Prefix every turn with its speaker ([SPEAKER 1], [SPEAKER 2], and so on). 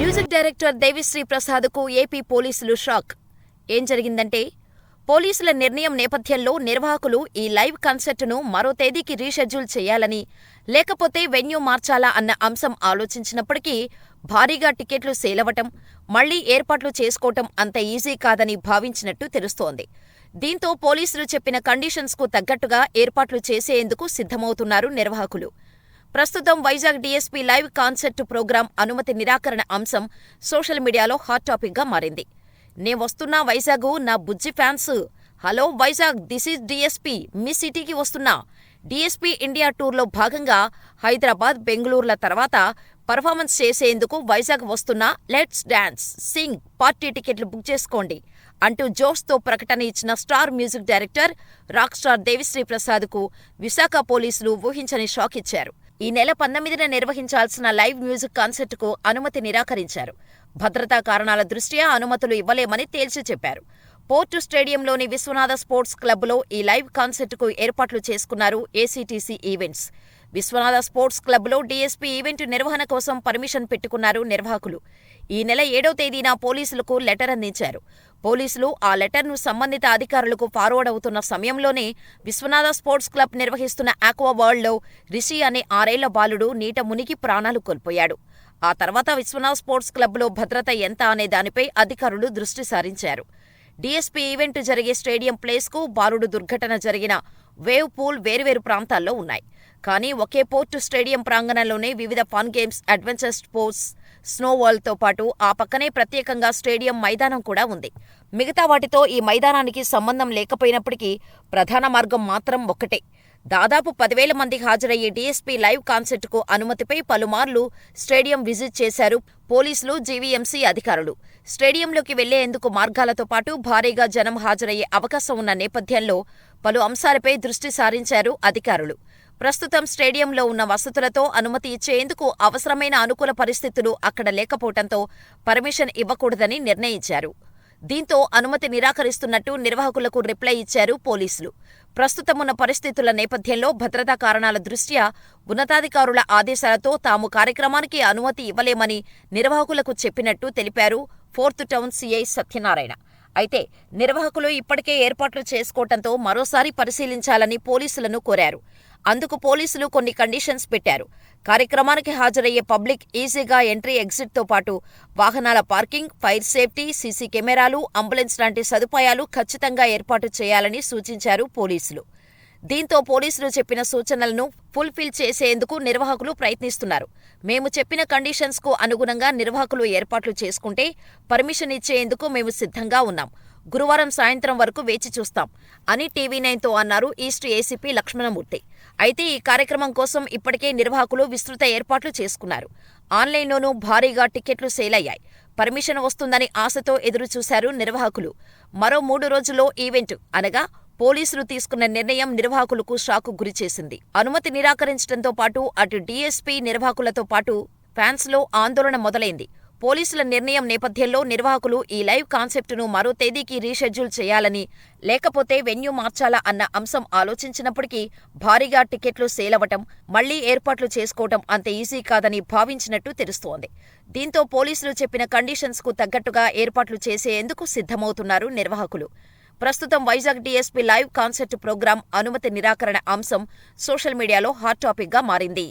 [SPEAKER 1] Music director Devi Sri ప్రసాద్కు AP పోలీసులు shock. ఏం జరిగిందంటే పోలీసుల నిర్ణయం నేపథ్యంలో నిర్వాహకులు ఈ లైవ్ కన్సర్ట్ను మరో తేదీకి రీషెడ్యూల్ చేయాలని లేకపోతే వెన్యూ మార్చాలా అన్న అంశం ఆలోచించినప్పటికీ భారీగా టికెట్లు సేలవటం మళ్ళీ ఏర్పాట్లు చేసుకోవటం అంత ఈజీ కాదని భావించినట్టు తెలుస్తోంది. దీంతో పోలీసులు చెప్పిన కండిషన్స్కు తగ్గట్టుగా ఏర్పాట్లు చేసేందుకు సిద్ధమవుతున్నారు నిర్వాహకులు. ప్రస్తుతం Vizag DSP live concert program అనుమతి నిరాకరణ అంశం సోషల్ మీడియాలో హాట్ టాపిక్గా మారింది. నే వస్తున్నా వైజాగు నా బుజ్జి fans. Hello Vizag this is DSP. మీ సిటీకి వస్తున్నా. డీఎస్పీ ఇండియా టూర్లో భాగంగా హైదరాబాద్ బెంగళూరుల తర్వాత పర్ఫార్మెన్స్ చేసేందుకు వైజాగ్ వస్తున్నా. Let's dance. సింగ్ పార్టీ టికెట్లు బుక్ చేసుకోండి. అంటూ జోష్తో ప్రకటన ఇచ్చిన star music director rock star Devisri ప్రసాద్కు Visakha పోలీసులు ఊహించని షాక్ ఇచ్చారు. ఈ నెల పంతొమ్మిదిన నిర్వహించాల్సిన లైవ్ మ్యూజిక్ కాన్సర్ట్కు అనుమతి నిరాకరించారు. భద్రతా కారణాల దృష్ట్యా అనుమతులు ఇవ్వలేమని తేల్చి చెప్పారు. పోర్టు స్టేడియంలోని విశ్వనాథ స్పోర్ట్స్ క్లబ్లో ఈ లైవ్ కాన్సర్ట్కు ఏర్పాట్లు చేసుకున్నారు ఏసీటీసీ ఈవెంట్స్. విశ్వనాథ స్పోర్ట్స్ క్లబ్లో డీఎస్పీ ఈవెంట్ నిర్వహణ కోసం పర్మిషన్ పెట్టుకున్నారు నిర్వాహకులు. ఈ నెల ఏడో తేదీన పోలీసులకు లెటర్ అందించారు. పోలీసులు ఆ లెటర్ను సంబంధిత అధికారులకు ఫార్వర్డ్ అవుతున్న సమయంలోనే విశ్వనాథ స్పోర్ట్స్ క్లబ్ నిర్వహిస్తున్న ఆక్వా వరల్డ్లో రిషి అనే ఆరేళ్ళ బాలుడు నీట మునిగి ప్రాణాలు కోల్పోయాడు. ఆ తర్వాత విశ్వనాథ్ స్పోర్ట్స్ క్లబ్లో భద్రత ఎంత అనే దానిపై అధికారులు దృష్టి సారించారు. డీఎస్పీ ఈవెంట్ జరిగే స్టేడియం ప్లేస్కు బాలుడు దుర్ఘటన జరిగిన వేవ్ పూల్ వేర్వేరు ప్రాంతాల్లో ఉన్నాయి. కానీ ఒకే పోర్టు స్టేడియం ప్రాంగణంలోనే వివిధ fun games adventure sports snow వరల్డ్తో పాటు ఆ పక్కనే ప్రత్యేకంగా స్టేడియం మైదానం కూడా ఉంది. మిగతా వాటితో ఈ మైదానానికి సంబంధం లేకపోయినప్పటికీ ప్రధాన మార్గం మాత్రం ఒక్కటే. దాదాపు పదివేల మంది హాజరయ్యే డీఎస్పీ లైవ్ కాన్సర్ట్కు అనుమతిపై పలుమార్లు స్టేడియం విజిట్ చేశారు పోలీసులు జీవీఎంసీ అధికారులు. స్టేడియంలోకి వెళ్ళేందుకు మార్గాలతో పాటు భారీగా జనం హాజరయ్యే అవకాశం ఉన్న నేపథ్యంలో పలు అంశాలపై దృష్టి సారించారు అధికారులు. ప్రస్తుతం స్టేడియంలో ఉన్న వసతులతో అనుమతి ఇచ్చేందుకు అవసరమైన అనుకూల పరిస్థితులు అక్కడ లేకపోవడంతో పర్మిషన్ ఇవ్వకూడదని నిర్ణయించారు. దీంతో అనుమతి నిరాకరిస్తున్నట్టు నిర్వాహకులకు రిప్లై ఇచ్చారు పోలీసులు. ప్రస్తుతమున్న పరిస్థితుల నేపథ్యంలో భద్రతా కారణాల దృష్ట్యా ఉన్నతాధికారుల ఆదేశాలతో తాము కార్యక్రమానికి అనుమతి ఇవ్వలేమని నిర్వాహకులకు చెప్పినట్టు తెలిపారు. Fourth town CI Satyanarayana. అయితే నిర్వాహకులు ఇప్పటికే ఏర్పాట్లు చేసుకోవటంతో మరోసారి పరిశీలించాలని పోలీసులను కోరారు. అందుకు పోలీసులు కొన్ని కండిషన్స్ పెట్టారు. కార్యక్రమానికి హాజరయ్యే పబ్లిక్ ఈజీగా ఎంట్రీ ఎగ్జిట్తో పాటు వాహనాల పార్కింగ్ ఫైర్ సేఫ్టీ సీసీ కెమెరాలు అంబులెన్స్ లాంటి సదుపాయాలు ఖచ్చితంగా ఏర్పాటు చేయాలని సూచించారు పోలీసులు. దీంతో పోలీసులు చెప్పిన సూచనలను ఫుల్ఫిల్ చేసేందుకు నిర్వాహకులు ప్రయత్నిస్తున్నారు. మేము చెప్పిన కండిషన్స్కు అనుగుణంగా నిర్వాహకులు ఏర్పాట్లు చేసుకుంటే పర్మిషన్ ఇచ్చేందుకు మేము సిద్ధంగా ఉన్నాం. గురువారం సాయంత్రం వరకు వేచి చూస్తాం అని టీవీ నైన్తో అన్నారు ఈస్ట్ ఏసీపీ లక్ష్మణమూర్తి. అయితే ఈ కార్యక్రమం కోసం ఇప్పటికే నిర్వాహకులు విస్తృత ఏర్పాట్లు చేసుకున్నారు. ఆన్లైన్లోనూ భారీగా టికెట్లు సేల్ అయ్యాయి పర్మిషన్ వస్తుందని ఆశతో ఎదురుచూశారు నిర్వాహకులు. మరో మూడు రోజుల్లో ఈవెంట్ అనగా పోలీసులు తీసుకున్న నిర్ణయం నిర్వాహకులకు షాకు గురిచేసింది అనుమతి నిరాకరించడంతో పాటు అటు డీఎస్పీ నిర్వాహకులతో పాటు ఫ్యాన్స్లో ఆందోళన మొదలైంది. పోలీసుల నిర్ణయం నేపథ్యంలో నిర్వాహకులు ఈ లైవ్ కాన్సెప్టును మరో తేదీకి రీషెడ్యూల్ చేయాలని లేకపోతే వెన్యూ మార్చాలా అన్న అంశం ఆలోచించినప్పటికీ భారీగా టికెట్లు సేలవటం మళ్ళీ ఏర్పాట్లు చేసుకోవటం అంత ఈజీ కాదని భావించినట్టు తెలుస్తోంది. దీంతో పోలీసులు చెప్పిన కండిషన్స్కు తగ్గట్టుగా ఏర్పాట్లు చేసేందుకు సిద్ధమవుతున్నారు నిర్వాహకులు. ప్రస్తుతం Vizag DSP live concert program అనుమతి నిరాకరణ అంశం సోషల్ మీడియాలో హాట్ టాపిక్గా మారింది.